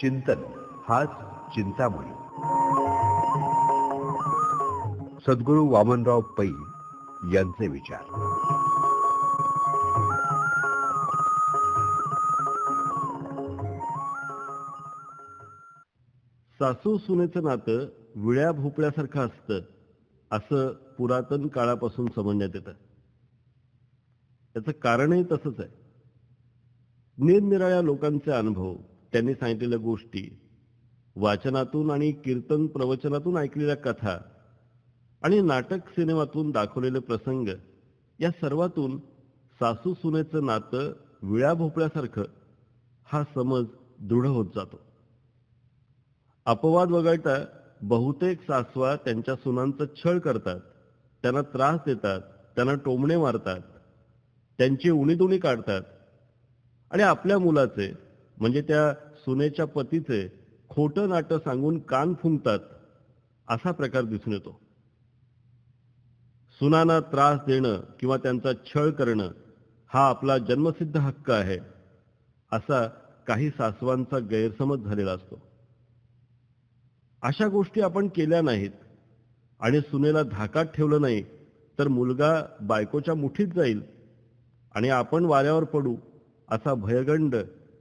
चिंतन हाच चिंतामणी. सद्गुरू वामनराव पै यांचे विचार. सासू सुनेचं नातं विळ्या भोपळ्यासारखं असतं असं पुरातन काळापासून समजण्यात येतं. त्याचं कारणही तसंच आहे. निरनिराळ्या लोकांचे अनुभव त्यांनी सांगितलेल्या गोष्टी. वाचनातून आणि कीर्तन प्रवचनातून ऐकलेल्या कथा आणि नाटक सिनेमातून दाखवलेले प्रसंग या सर्वातून सासू सुनेचं नातं विळ्या भोपळ्यासारखं हा समज दृढ होत जातो. अपवाद वगळता बहुतेक सासवा त्यांच्या सुनांचं छळ करतात. त्यांना त्रास देतात त्यांना टोमणे मारतात त्यांची उणीदुणी काढतात. आणि आपल्या मुलाचे म्हणजे त्या सुनेच्या पतीचे खोटं नाटं सांगून कान फुंकतात असा प्रकार दिसून येतो. सुनांना त्रास देणं किंवा त्यांचा छळ करणं हा आपला जन्मसिद्ध हक्क आहे असा काही सासवांचा गैरसमज झालेला असतो. अशा गोष्टी आपण केल्या नाहीत आणि सुनेला धाकात ठेवलं नाही तर मुलगा बायकोच्या मुठीत जाईल आणि आपण वाऱ्यावर पडू असा भयगंड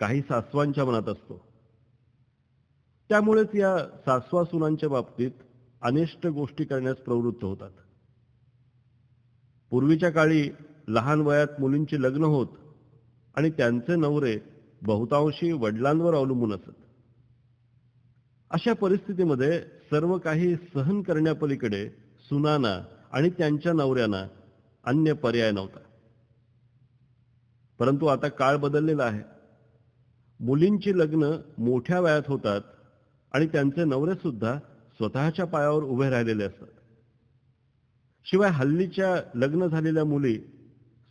काही सासवांच्या मनात असतो. त्यामुळेच या सासवा सुनांच्या बाबतीत अनिष्ट गोष्टी करण्यास प्रवृत्त होतात. पूर्वीच्या काळी लहान वयात मुलींचे लग्न होत आणि त्यांचे नवरे बहुतांशी वडिलांवर अवलंबून असत. अशा परिस्थितीमध्ये सर्व काही सहन करण्यापलीकडे सुनाना आणि त्यांच्या नवऱ्यांना अन्य पर्याय नव्हता. परंतु आता काळ बदललेला आहे. मुलींची लग्न मोठ्या वयात होतात आणि त्यांचे नवरे सुद्धा स्वतःच्या पायावर उभे राहिलेले असतात. शिवाय हल्लीच्या लग्न झालेल्या मुली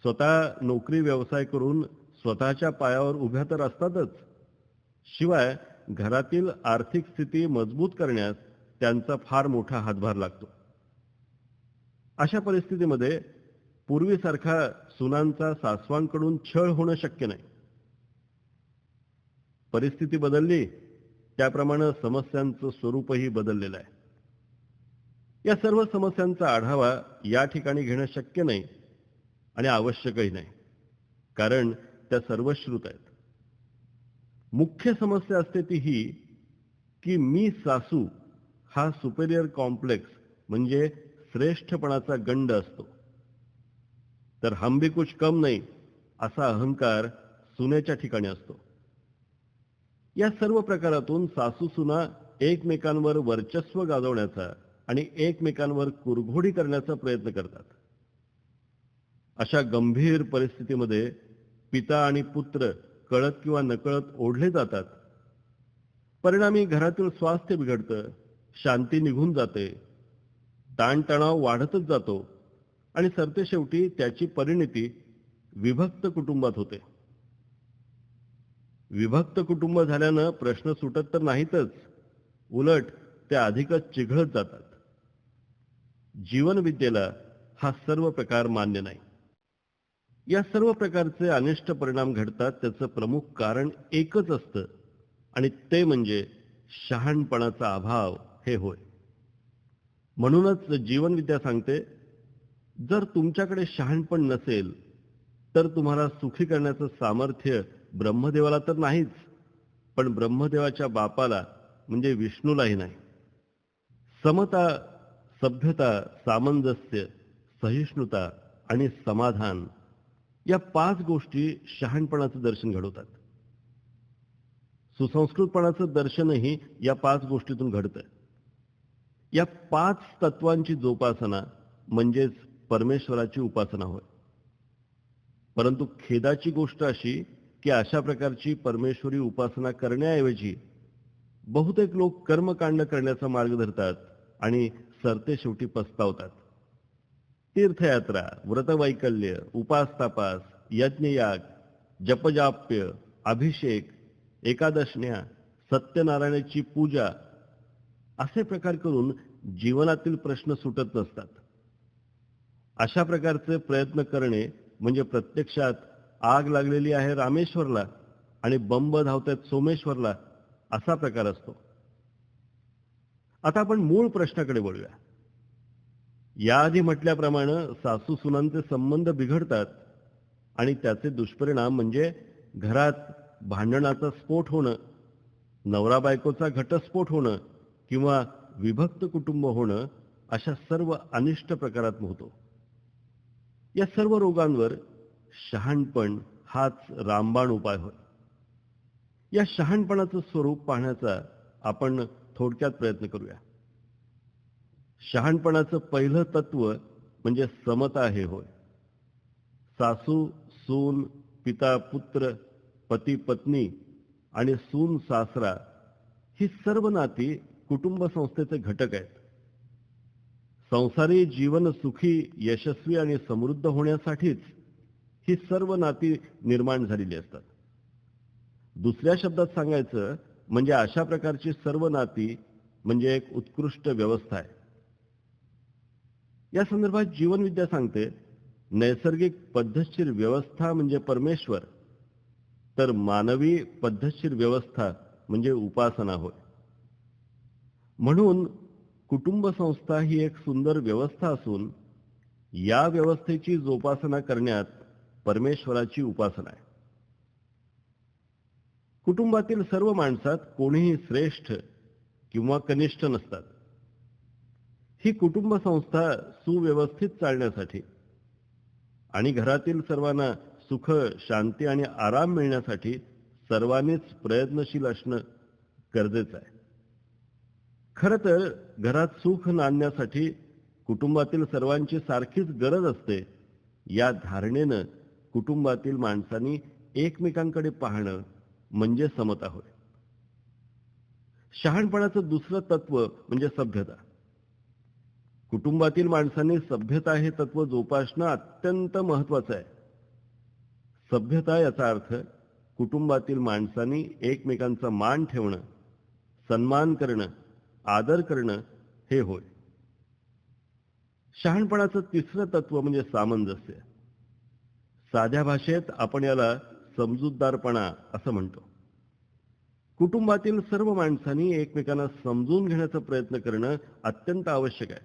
स्वतः नोकरी व्यवसाय करून स्वतःच्या पायावर उभ्या तर असतातच. शिवाय घरातील आर्थिक स्थिती मजबूत करण्यास त्यांचा फार मोठा हातभार लागतो. अशा परिस्थितीमध्ये पूर्वीसारखा सुनांचा सासवांकडून छळ होणं शक्य नाही. परिस्थिती बदलली त्याप्रमाणे समस्यांचं स्वरूपही बदललेलं आहे. या सर्व समस्यांचा आढावा या ठिकाणी घेणं शक्य नाही आणि आवश्यकही नाही कारण त्या सर्वश्रुत आहेत. मुख्य समस्या असते ती ही की मी सासू हा सुपेरियर कॉम्प्लेक्स म्हणजे श्रेष्ठपणाचा गंड असतो. तर हम भी कुछ कम नाही असा अहंकार सुनेच्या ठिकाणी असतो. या सर्व प्रकारातून सासू सुना एकमेकांवर वर्चस्व गाजवण्याचा आणि एकमेकांवर कुरघोडी करण्याचा प्रयत्न करतात. अशा गंभीर परिस्थितीमध्ये पिता आणि पुत्र कळत किंवा नकळत ओढले जातात. परिणामी घरातील स्वास्थ्य बिघडतं शांती निघून जाते ताणतणाव वाढतच जातो आणि सरते शेवटी त्याची परिणिती विभक्त कुटुंबात होते. विभक्त कुटुंब झाल्यानं प्रश्न सुटत तर नाहीतच. उलट ते अधिकच चिघळत जातात. जीवनविद्येला हा सर्व प्रकार मान्य नाही. या सर्व प्रकारचे अनिष्ट परिणाम घडतात त्याचं प्रमुख कारण एकच असतं आणि ते म्हणजे शहाणपणाचा अभाव हे होय. म्हणूनच जीवनविद्या सांगते जर तुमच्याकडे शहाणपण नसेल तर तुम्हाला सुखी करण्याचं सामर्थ्य ब्रह्मदेवाला तर नाहीच पण ब्रह्मदेवाच्या बापाला म्हणजे विष्णूलाही नाही. समता सभ्यता सामंजस्य सहिष्णुता आणि समाधान या पाच गोष्टी शहाणपणाचं दर्शन घडवतात. सुसंस्कृतपणाचं दर्शनही या पाच गोष्टीतून घडतं या पाच तत्वांची जोपासना म्हणजेच परमेश्वराची उपासना होय. परंतु खेदाची गोष्ट अशी की अशा प्रकारची परमेश्वरी उपासना करण्याऐवजी बहुतेक लोक कर्मकांड करण्याचा मार्ग धरतात आणि सरते शेवटी पस्तावतात. तीर्थयात्रा व्रतवैकल्य उपास तापास यज्ञयाग जपजाप्य अभिषेक एकादशण्या सत्यनारायणाची पूजा असे प्रकार करून जीवनातील प्रश्न सुटत नसतात. अशा प्रकारचे प्रयत्न करणे म्हणजे प्रत्यक्षात आग लागलेली आहे रामेश्वरला आणि बंब धावतात सोमेश्वरला असा प्रकार असतो. आता आपण मूळ प्रश्नाकडे वळूया. याआधी म्हटल्याप्रमाणे सासू सुनांचे संबंध बिघडतात आणि त्याचे दुष्परिणाम म्हणजे घरात भांडणाचा स्फोट होणं नवरा बायकोचा घटस्फोट होणं किंवा विभक्त कुटुंब होणं अशा सर्व अनिष्ट प्रकारात होतो. या सर्व रोगांवर शहाणपण हाच रामबाण उपाय होय. या शहाणपणाचं स्वरूप पाहण्याचा आपण थोडक्यात प्रयत्न करूया. शहाणपणाचं पहिलं तत्व म्हणजे समता हे होय. सासू सून पिता पुत्र पती पत्नी आणि सून सासरा ही सर्व नाती कुटुंब संस्थेचे घटक आहेत. संसारी जीवन सुखी यशस्वी आणि समृद्ध होण्यासाठीच ही सर्व नाती निर्माण झालेली असतात. दुसऱ्या शब्दात सांगायचं म्हणजे अशा प्रकारची सर्व नाती म्हणजे एक उत्कृष्ट व्यवस्था आहे. या संदर्भात जीवनविद्या सांगते नैसर्गिक पद्धतशीर व्यवस्था म्हणजे परमेश्वर तर मानवी पद्धतशीर व्यवस्था म्हणजे उपासना होय. म्हणून कुटुंब संस्था ही एक सुंदर व्यवस्था असून या व्यवस्थेची जोपासना करण्यात परमेश्वराची उपासना आहे. कुटुंबातील सर्व माणसात कोणीही श्रेष्ठ किंवा कनिष्ठ नसतात. ही कुटुंब संस्था सुव्यवस्थित चालण्यासाठी आणि घरातील सर्वांना सुख शांती आणि आराम मिळण्यासाठी सर्वांनीच प्रयत्नशील असणं गरजेचं आहे. खरं तर घरात सुख नांदण्यासाठी कुटुंबातील सर्वांची सारखीच गरज असते या धारणेनं कुटुंबातील माणसांनी एकमेकांकडे पाहणं म्हणजे समता होय. शहाणपणाचं दुसरं तत्व म्हणजे सभ्यता. कुटुंबातील माणसांनी सभ्यता हे तत्व जोपासणं अत्यंत महत्वाचं आहे. सभ्यता याचा अर्थ कुटुंबातील माणसांनी एकमेकांचा मान ठेवणं सन्मान करणं आदर करणं हे होय. शहाणपणाचं तिसरं तत्व म्हणजे सामंजस्य. साध्या भाषेत आपण याला समजूतदारपणा असं म्हणतो. कुटुंबातील सर्व माणसांनी एकमेकांना समजून घेण्याचा प्रयत्न करणं अत्यंत आवश्यक आहे.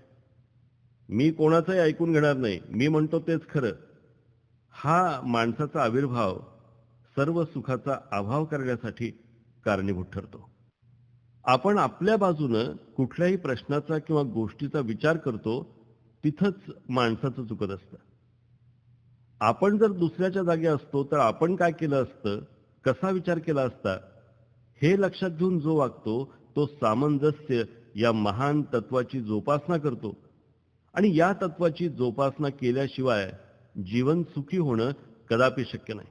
मी कोणाचंही ऐकून घेणार नाही मी म्हणतो तेच खरं. हा माणसाचा आविर्भाव सर्व सुखाचा अभाव करण्यासाठी कारणीभूत ठरतो. आपण आपल्या बाजूनं कुठल्याही प्रश्नाचा किंवा गोष्टीचा विचार करतो तिथंच माणसाचं चुकत असतं. आपण जर दुसऱ्याच्या जागी असतो तर आपण काय केलं असतं? कसा विचार केला असता? हे लक्षात घेऊन जो वागतो तो सामंजस्य या महान तत्वाची जोपासना करतो. आणि या तत्वाची जोपासना केल्याशिवाय जीवन सुखी होणं कदापि शक्य नाही.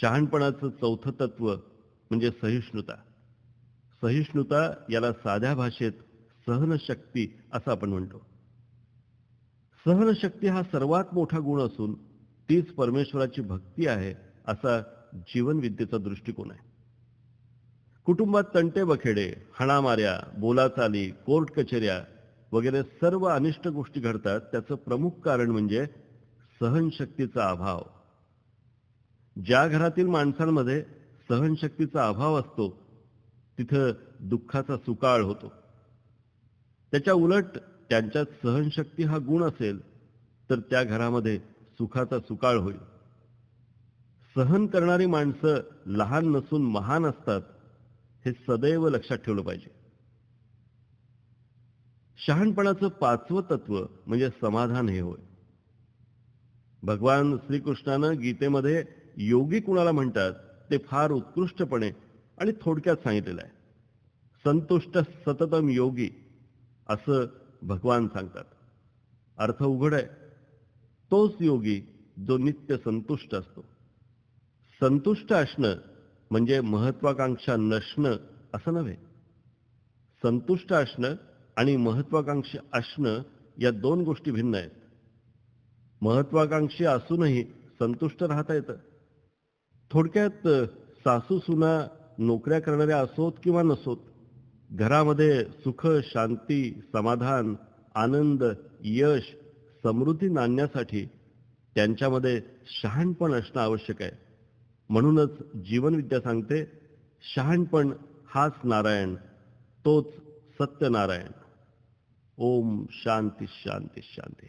शहाणपणाचं चौथं तत्व म्हणजे सहिष्णुता. सहिष्णुता याला साध्या भाषेत सहनशक्ती असं आपण म्हणतो. सहनशक्ती हा सर्वात मोठा गुण असून तीच परमेश्वराची भक्ती आहे असा जीवनविद्येचा दृष्टिकोन आहे. कुटुंबात तंटे बखेडे हणामाऱ्या बोलाचाली कोर्ट कचेऱ्या वगैरे सर्व अनिष्ट गोष्टी घडतात. त्याचं प्रमुख कारण म्हणजे सहनशक्तीचा अभाव. ज्या घरातील माणसांमध्ये सहनशक्तीचा अभाव असतो तिथं दुःखाचा सुकाळ होतो. त्याच्या उलट त्यांच्यात सहनशक्ती हा गुण असेल तर त्या घरामध्ये सुखाचा सुकाळ होईल. सहन करणारी माणसं लहान नसून महान असतात हे सदैव लक्षात ठेवलं पाहिजे. शहाणपणाचं पाचवं तत्व म्हणजे समाधान हे होय. भगवान श्रीकृष्णानं गीतेमध्ये योगी कुणाला म्हणतात ते फार उत्कृष्टपणे आणि थोडक्यात सांगितलेलं आहे. संतुष्ट सततम योगी असं भगवान सांगतात. अर्थ उघड आहे. तोच योगी जो नित्य संतुष्ट असतो. संतुष्ट असणं म्हणजे महत्वाकांक्षा नसणं असं नव्हे. संतुष्ट असणं आणि महत्वाकांक्षी असणं या दोन गोष्टी भिन्न आहेत. महत्वाकांक्षी असूनही संतुष्ट राहता येतं. थोडक्यात सासू सुना नोकऱ्या करणाऱ्या असोत किंवा नसोत घरामध्ये सुख शांती समाधान आनंद यश समृद्धी नांदण्यासाठी त्यांच्यामध्ये शहाणपण असणं आवश्यक आहे. म्हणूनच जीवनविद्या सांगते शहाणपण हाच नारायण तोच सत्यनारायण. ओम शांती शांती शांती.